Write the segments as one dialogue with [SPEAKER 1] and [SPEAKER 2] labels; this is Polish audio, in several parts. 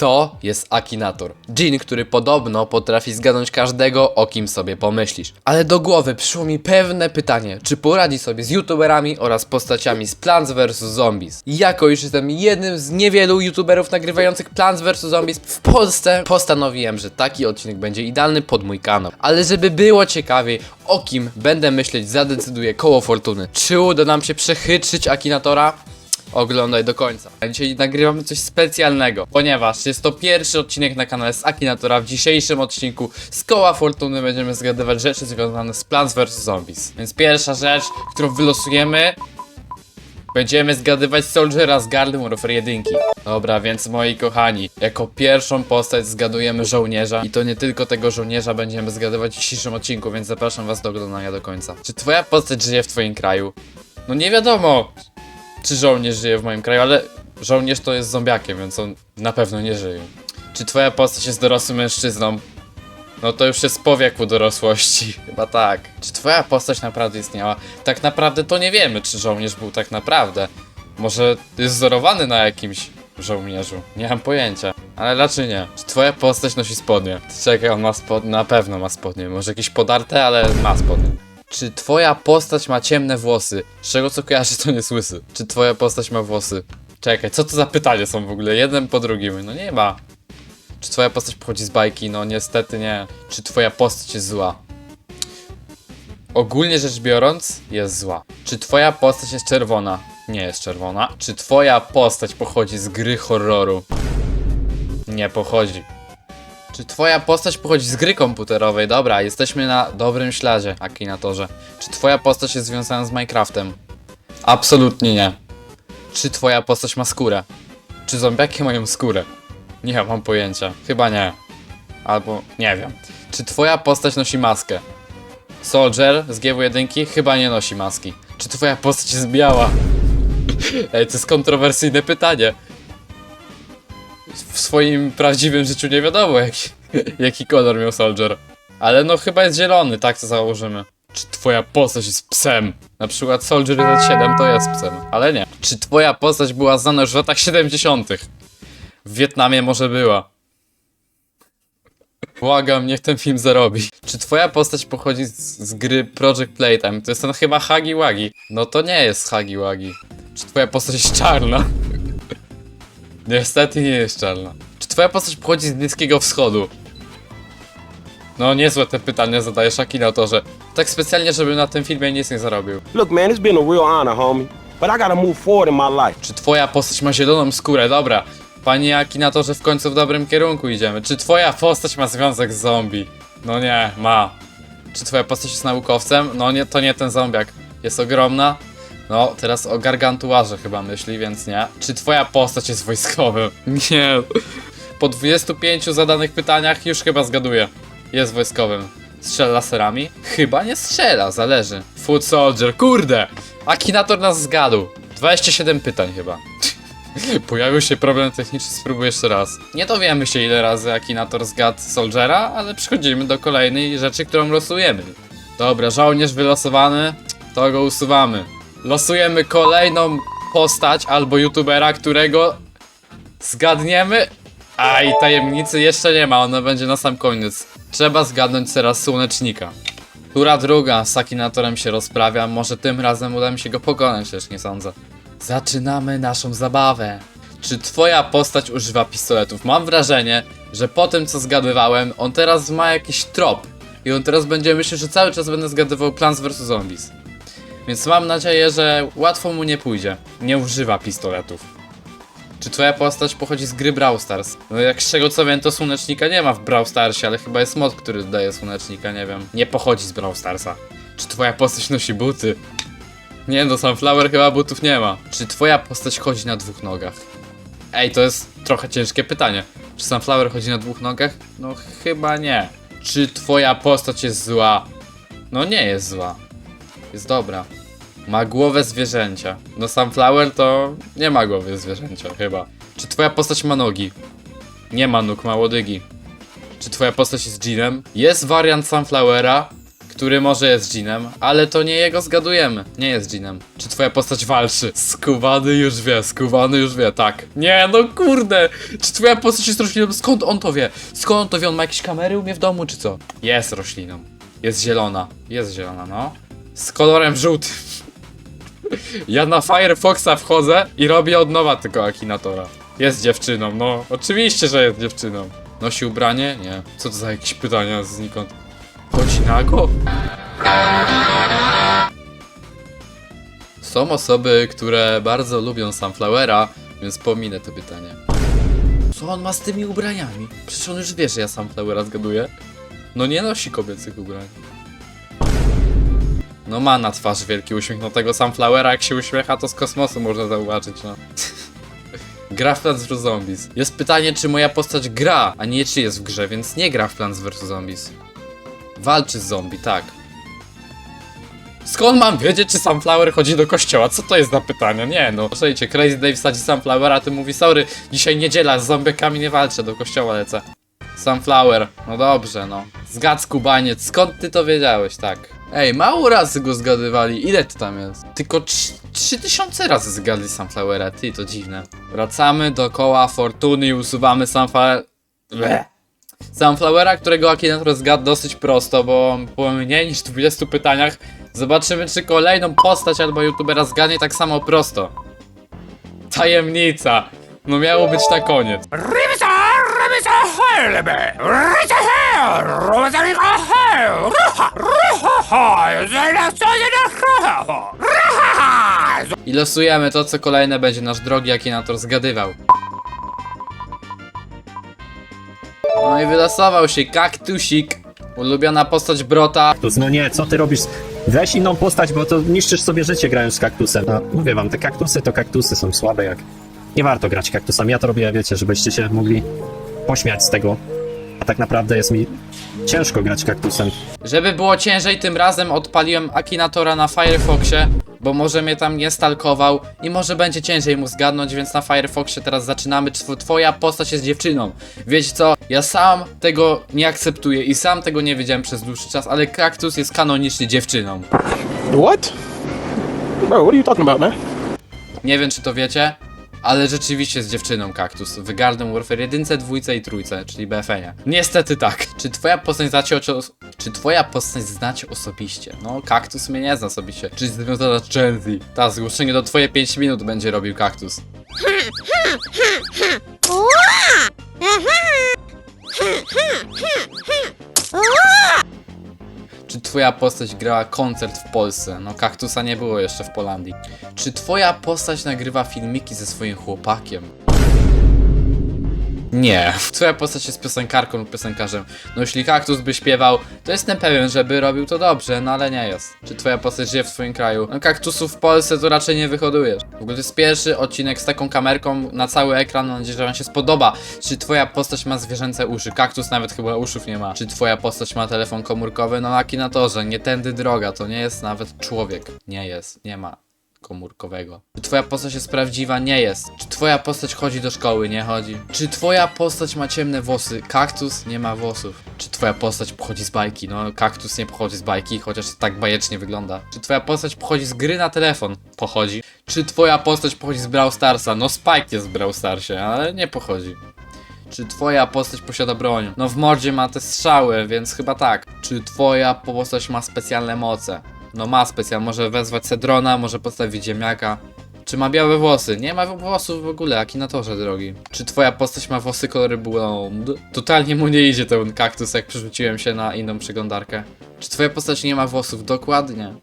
[SPEAKER 1] To jest Akinator. Jin, który podobno potrafi zgadnąć każdego, o kim sobie pomyślisz. Ale do głowy przyszło mi pewne pytanie, czy poradzi sobie z youtuberami oraz postaciami z Plants vs Zombies. Jako już jestem jednym z niewielu youtuberów nagrywających Plants vs Zombies w Polsce, postanowiłem, że taki odcinek będzie idealny pod mój kanał. Ale żeby było ciekawiej, o kim będę myśleć zadecyduje koło fortuny. Czy uda nam się przechytrzyć Akinatora? Oglądaj do końca. Dzisiaj nagrywamy coś specjalnego, ponieważ jest to pierwszy odcinek na kanale z Akinatora. W dzisiejszym odcinku z koła fortuny będziemy zgadywać rzeczy związane z Plants vs Zombies. Więc pierwsza rzecz, którą wylosujemy, będziemy zgadywać Soldiera z Garden Warfare 1. Dobra, więc moi kochani, jako pierwszą postać zgadujemy żołnierza i to nie tylko tego żołnierza będziemy zgadywać w dzisiejszym odcinku, więc zapraszam was do oglądania do końca. Czy twoja postać żyje w twoim kraju? No nie wiadomo, czy żołnierz żyje w moim kraju, ale żołnierz to jest zombiakiem, więc on na pewno nie żyje. Czy twoja postać jest dorosłym mężczyzną? No to już jest po wieku dorosłości. Chyba tak. Czy twoja postać naprawdę istniała? Tak naprawdę to nie wiemy, czy żołnierz był tak naprawdę. Może jest wzorowany na jakimś żołnierzu. Nie mam pojęcia. Ale raczej nie. Czy twoja postać nosi spodnie? Czekaj, on ma spodnie. Na pewno ma spodnie. Może jakieś podarte, ale ma spodnie. Czy twoja postać ma ciemne włosy? Z czego co kojarzy, to nie jest łysy. Czy twoja postać ma włosy? Czekaj, co to za pytanie są w ogóle? Jeden po drugim. No nie ma. Czy twoja postać pochodzi z bajki? No niestety nie. Czy twoja postać jest zła? Ogólnie rzecz biorąc, jest zła. Czy twoja postać jest czerwona? Nie jest czerwona. Czy twoja postać pochodzi z gry horroru? Nie pochodzi. Czy twoja postać pochodzi z gry komputerowej? Dobra, jesteśmy na dobrym śladzie, Akinatorze. Czy twoja postać jest związana z Minecraftem? Absolutnie nie. Czy twoja postać ma skórę? Czy zombiaki mają skórę? Nie mam pojęcia. Chyba nie. Albo nie wiem. Czy twoja postać nosi maskę? Soldier z GW1 chyba nie nosi maski. Czy twoja postać jest biała? Ej, to jest kontrowersyjne pytanie. W swoim prawdziwym życiu nie wiadomo, jaki, jaki kolor miał Soldier. Ale no chyba jest zielony, tak to założymy. Czy twoja postać jest psem? Na przykład Soldier 7 to jest psem, ale nie. Czy twoja postać była znana już w latach 70 w Wietnamie może była. Błagam, niech ten film zarobi. Czy twoja postać pochodzi z, z gry Project Playtime? To jest ten chyba Hagi Wagi. No to nie jest Hagi Wagi. Czy twoja postać jest czarna? Niestety nie jest czarna. Czy twoja postać pochodzi z Bliskiego Wschodu? No niezłe te pytania zadajesz Akinatorze. Tak specjalnie, żeby na tym filmie nic nie zarobił.
[SPEAKER 2] Look, man, it's been a real honor, homie. But I gotta move forward in my life.
[SPEAKER 1] Czy twoja postać ma zieloną skórę? Dobra. Panie Akinatorze, w końcu w dobrym kierunku idziemy. Czy twoja postać ma związek z zombie? No nie, ma. Czy twoja postać jest naukowcem? No nie, to nie ten zombiak. Jest ogromna? No, teraz o gargantuarze chyba myśli, więc nie. Czy twoja postać jest wojskowym? Nie. Po 25 zadanych pytaniach już chyba zgaduję. Jest wojskowym. Strzela laserami? Chyba nie strzela, zależy. Food Soldier, kurde! Akinator nas zgadł. 27 pytań chyba. Pojawił się problem techniczny, spróbuję jeszcze raz. Nie dowiemy się ile razy Akinator zgadł Soldiera, ale przechodzimy do kolejnej rzeczy, którą losujemy. Dobra, żołnierz wylosowany, to go usuwamy. Losujemy kolejną postać albo youtubera, którego zgadniemy. A i tajemnicy jeszcze nie ma, ona będzie na sam koniec. Trzeba zgadnąć teraz słonecznika. Tura druga z Akinatorem się rozprawia, może tym razem uda mi się go pokonać, lecz nie sądzę. Zaczynamy naszą zabawę. Czy twoja postać używa pistoletów? Mam wrażenie, że po tym co zgadywałem, on teraz ma jakiś trop. I on teraz będzie myślał, że cały czas będę zgadywał Plants vs Zombies. Więc mam nadzieję, że łatwo mu nie pójdzie. Nie używa pistoletów. Czy twoja postać pochodzi z gry Brawl Stars? No jak z czego co wiem, to słonecznika nie ma w Brawl Starsie, ale chyba jest mod, który dodaje słonecznika, nie wiem. Nie pochodzi z Brawl Starsa. Czy twoja postać nosi buty? Nie no, Sunflower chyba butów nie ma. Czy twoja postać chodzi na dwóch nogach? Ej, to jest trochę ciężkie pytanie. Czy Sunflower chodzi na dwóch nogach? No chyba nie. Czy twoja postać jest zła? No nie jest zła. Jest dobra. Ma głowę zwierzęcia. No Sunflower to nie ma głowy zwierzęcia chyba. Czy twoja postać ma nogi? Nie ma nóg, ma łodygi. Czy twoja postać jest Jeanem? Jest wariant Sunflowera, który może jest dżinem, ale to nie jego zgadujemy. Nie jest dżinem. Czy twoja postać walczy? Skuwany już wie, skuwany już wie, tak. Nie, no kurde! Czy twoja postać jest rośliną? Skąd on to wie? Skąd on to wie? On ma jakieś kamery u mnie w domu, czy co? Jest rośliną. Jest zielona. Jest zielona, no. Z kolorem żółtym. Ja na Firefoxa wchodzę i robię od nowa tylko Akinatora. Jest dziewczyną, no. Oczywiście, że jest dziewczyną. Nosi ubranie? Nie. Co to za jakieś pytania znikąd? Chodzi nago? Są osoby, które bardzo lubią Sunflowera, więc pominę to pytanie. Co on ma z tymi ubraniami? Przecież on już wie, że ja Sunflowera zgaduję. No nie nosi kobiecych ubrań. No ma na twarzy wielki uśmiech, no tego Sunflowera jak się uśmiecha to z kosmosu można zauważyć, no. Gra w Plants vs Zombies. Jest pytanie, czy moja postać gra, a nie czy jest w grze, więc nie gra w Plants vs Zombies. Walczy z zombie, tak. Skąd mam wiedzieć, czy Sunflower chodzi do kościoła? Co to jest za pytanie? Nie no. Słuchajcie, Crazy Dave sadzi Sunflowera, a ty mówi, sorry, dzisiaj niedziela, z zombiekami nie walczę, do kościoła lecę. Sunflower, no dobrze, no. Zgadz kubaniec, skąd ty to wiedziałeś, tak? Ej, mało razy go zgadywali, ile ty tam jest? Tylko trz- 3000 razy zgadli Sunflowera, ty, to dziwne. Wracamy do koła fortuny i usuwamy Sunflower... Bleh. Sunflowera, którego Akinator zgadł dosyć prosto, bo po mniej niż 20 pytaniach zobaczymy, czy kolejną postać albo youtubera zgadnie tak samo prosto. Tajemnica. No miało być na koniec. I losujemy to, co kolejne będzie nasz drogi Akinator zgadywał. No i wylosował się kaktusik. Ulubiona postać Brota.
[SPEAKER 3] kaktus. No nie, co ty robisz? Weź inną postać, bo to niszczysz sobie życie grając z kaktusem. No, mówię wam, te kaktusy to kaktusy są słabe jak... Nie warto grać kaktusami, ja to robię, wiecie, żebyście się mogli pośmiać z tego. Tak naprawdę jest mi ciężko grać kaktusem.
[SPEAKER 1] Żeby było ciężej, tym razem odpaliłem Akinatora na Firefoxie, bo może mnie tam nie stalkował i może będzie ciężej mu zgadnąć, więc na Firefoxie teraz zaczynamy. Tw- Twoja postać jest dziewczyną. Wiecie co? Ja sam tego nie akceptuję i sam tego nie wiedziałem przez dłuższy czas, ale kaktus jest kanonicznie dziewczyną.
[SPEAKER 2] What? Bro, what are you talking about, man?
[SPEAKER 1] Nie wiem, czy to wiecie, ale rzeczywiście jest dziewczyną kaktus w Garden Warfare 1, 2 i 3, czyli BFN-ie. Niestety tak. Czy twoja postać znacie ocio... Czy twoja postać znacie osobiście? No, kaktus mnie nie zna osobiście. Czy jest związana z Gen Z? Ta, zgłoszenie do twoje 5 minut będzie robił kaktus. Twoja postać grała koncert w Polsce? No, kaktusa nie było jeszcze w Polandii. Czy twoja postać nagrywa filmiki ze swoim chłopakiem? Nie. Twoja postać jest piosenkarką lub piosenkarzem. No jeśli kaktus by śpiewał, to jestem pewien, że by robił to dobrze, no ale nie jest. Czy twoja postać żyje w twoim kraju? No kaktusów w Polsce to raczej nie wyhodujesz. W ogóle to jest pierwszy odcinek z taką kamerką na cały ekran, mam nadzieję, że wam się spodoba. Czy twoja postać ma zwierzęce uszy? Kaktus nawet chyba uszów nie ma. Czy twoja postać ma telefon komórkowy? No akinatorze, nie tędy droga, to nie jest nawet człowiek. Nie jest, nie ma komórkowego. Czy twoja postać jest prawdziwa? Nie jest. Czy twoja postać chodzi do szkoły? Nie chodzi. Czy twoja postać ma ciemne włosy? Kaktus nie ma włosów. Czy twoja postać pochodzi z bajki? No, kaktus nie pochodzi z bajki, chociaż tak bajecznie wygląda. Czy twoja postać pochodzi z gry na telefon? Pochodzi. Czy twoja postać pochodzi z Brawl Starsa? No, Spike jest w Brawl Starsie, ale nie pochodzi. Czy twoja postać posiada broń? No w mordzie ma te strzały, więc chyba tak. Czy twoja postać ma specjalne moce? No ma specjalne, może wezwać Cedrona, może postawić ziemniaka. Czy ma białe włosy? Nie ma włosów w ogóle, akinatorze drogi. Czy twoja postać ma włosy kolory blond? Totalnie mu nie idzie ten kaktus, jak przerzuciłem się na inną przeglądarkę. Czy twoja postać nie ma włosów? Dokładnie.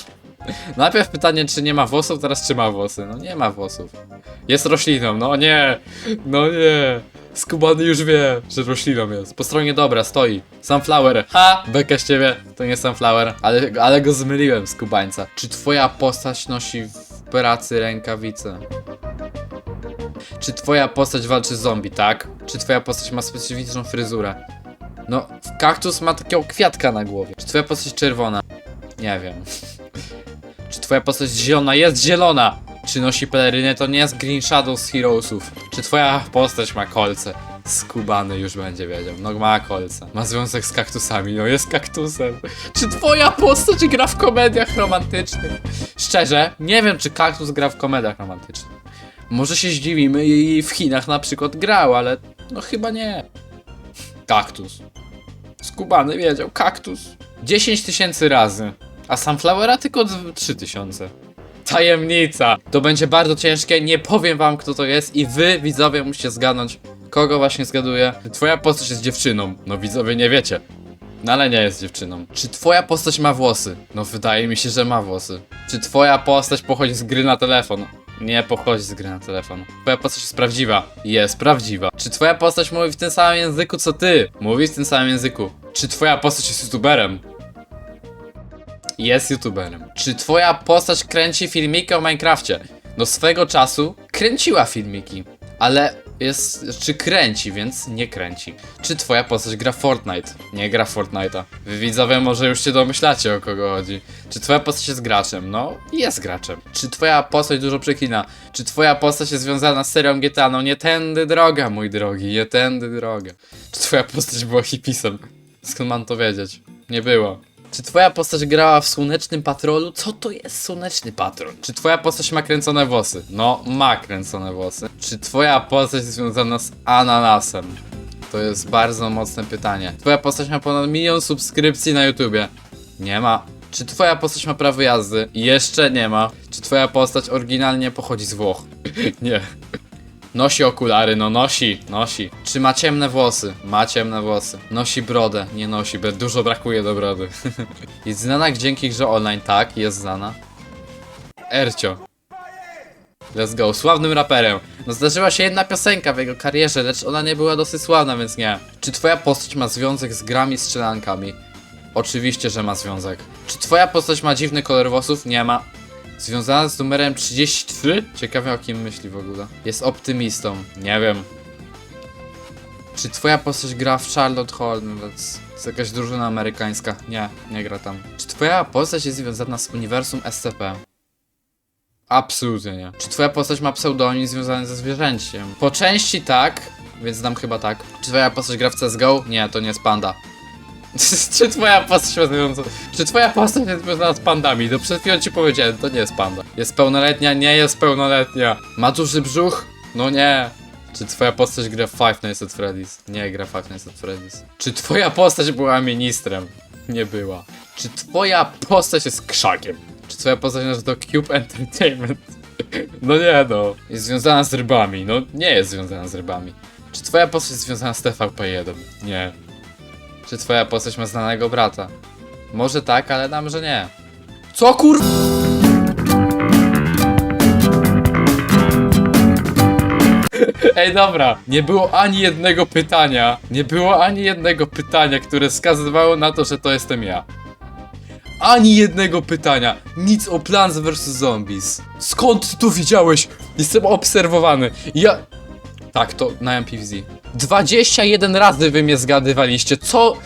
[SPEAKER 1] Najpierw pytanie, czy nie ma włosów, teraz czy ma włosy. No nie ma włosów. Jest rośliną, no nie, no nie. Skubany już wie, że rośliną jest. Po stronie dobra stoi. Sunflower. Ha! Beka z ciebie. To nie Sunflower, ale, ale go zmyliłem, skubańca. Czy twoja postać nosi w pracy rękawice? Czy twoja postać walczy z zombie, tak? Czy twoja postać ma specyficzną fryzurę? No, kaktus ma takiego kwiatka na głowie. Czy twoja postać czerwona? Nie wiem. Czy twoja postać zielona jest zielona? Czy nosi pelerynę? To nie jest Green Shadow z Heroesów. Czy twoja postać ma kolce? Skubany już będzie wiedział. No ma kolce. Ma związek z kaktusami. No jest kaktusem. Czy twoja postać gra w komediach romantycznych? Szczerze, nie wiem, czy kaktus gra w komediach romantycznych. Może się zdziwimy i w Chinach na przykład grał, ale no chyba nie. Kaktus. Skubany wiedział, kaktus. 10 tysięcy razy, a Sunflowera tylko 3 tysiące. Tajemnica. To będzie bardzo ciężkie, nie powiem wam kto to jest i wy widzowie musicie zgadnąć kogo właśnie zgaduję. Twoja postać jest dziewczyną, no widzowie nie wiecie. No ale nie jest dziewczyną. Czy twoja postać ma włosy? No wydaje mi się, że ma włosy. Czy twoja postać pochodzi z gry na telefon? Nie pochodzi z gry na telefon. Twoja postać jest prawdziwa. Jest prawdziwa. Czy twoja postać mówi w tym samym języku co ty? Mówi w tym samym języku. Czy twoja postać jest youtuberem? Jest youtuberem. Czy twoja postać kręci filmiki o Minecrafcie? No swego czasu kręciła filmiki, ale jest, czy kręci, więc nie kręci. Czy twoja postać gra Fortnite? Nie gra Fortnite'a. Wy widzowie może już się domyślacie o kogo chodzi. Czy twoja postać jest graczem? No, jest graczem. Czy twoja postać dużo przekina? Czy twoja postać jest związana z serią GTA? No nie tędy droga, mój drogi, nie tędy droga. Czy twoja postać była hipisem? Skąd mam to wiedzieć? Nie było. Czy twoja postać grała w Słonecznym Patrolu? Co to jest Słoneczny Patrol? Czy twoja postać ma kręcone włosy? No, ma kręcone włosy. Czy twoja postać jest związana z ananasem? To jest bardzo mocne pytanie. Twoja postać ma ponad milion subskrypcji na YouTubie? Nie ma. Czy twoja postać ma prawo jazdy? Jeszcze nie ma. Czy twoja postać oryginalnie pochodzi z Włoch? nie. Nosi okulary, no nosi, nosi. Czy ma ciemne włosy? Ma ciemne włosy. Nosi brodę, nie nosi, bo dużo brakuje do brody. jest znana dzięki grze online, tak, jest znana. Ercio. Let's go, sławnym raperem. No zdarzyła się jedna piosenka w jego karierze, lecz ona nie była dosyć sławna, więc nie. Czy twoja postać ma związek z grami strzelankami? Oczywiście, że ma związek. Czy twoja postać ma dziwny kolor włosów? Nie ma. Związana z numerem 33? Ciekawe o kim myśli w ogóle. Jest optymistą. Nie wiem. Czy twoja postać gra w Charlotte Hornets? To jest jakaś drużyna amerykańska. Nie, nie gra tam. Czy twoja postać jest związana z uniwersum SCP? Absolutnie nie. Czy twoja postać ma pseudonim związany ze zwierzęciem? Po części tak, więc dam chyba tak. Czy twoja postać gra w CSGO? Nie, to nie jest panda. Czy twoja postać ma związana... Czy twoja postać jest związana z pandami? To przed chwilą ci powiedziałem, to nie jest panda. Jest pełnoletnia? Nie jest pełnoletnia. Ma duży brzuch? No nie. Czy twoja postać gra Five Nights at Freddy's? Nie gra Five Nights at Freddy's. Czy twoja postać była ministrem? Nie była. Czy twoja postać jest krzakiem? Czy twoja postać należy do Cube Entertainment? No nie no. Jest związana z rybami. No nie jest związana z rybami. Czy twoja postać jest związana z TVP1? Nie. Czy twoja postać ma znanego brata? Może tak, ale dam, że nie. Co kur... Ej, dobra, nie było ani jednego pytania, nie było ani jednego pytania, które wskazywało na to, że to jestem ja. Ani jednego pytania, nic o Plants vs Zombies. Skąd ty to widziałeś? Jestem obserwowany. Ja... Tak, to na MPVZ. 21 razy wy mnie zgadywaliście. Co...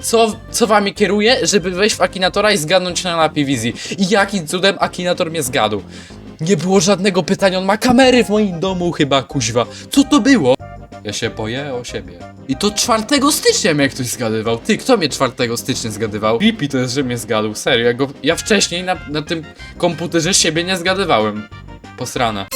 [SPEAKER 1] Co, co wami kieruje, żeby wejść w Akinatora i zgadnąć na, na PVZ? I jakim cudem Akinator mnie zgadł? Nie było żadnego pytania, on ma kamery w moim domu chyba, kuźwa. Co to było? Ja się boję o siebie. I to 4 stycznia mnie ktoś zgadywał. Ty, kto mnie 4 stycznia zgadywał? Creepy to jest, że mnie zgadł, serio. Ja, go, ja wcześniej na, na tym komputerze siebie nie zgadywałem. Posrane.